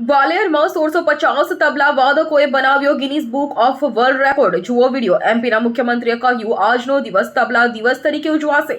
ગ્વાલિયરમાં સોળસો પચાસ તબલા વાદકોએ બનાવ્યો Guinness book of world record જુઓ વિડીયો એમપીના મુખ્યમંત્રીએ કહ્યું આજનો દિવસ તબલા દિવસ તરીકે ઉજવાશે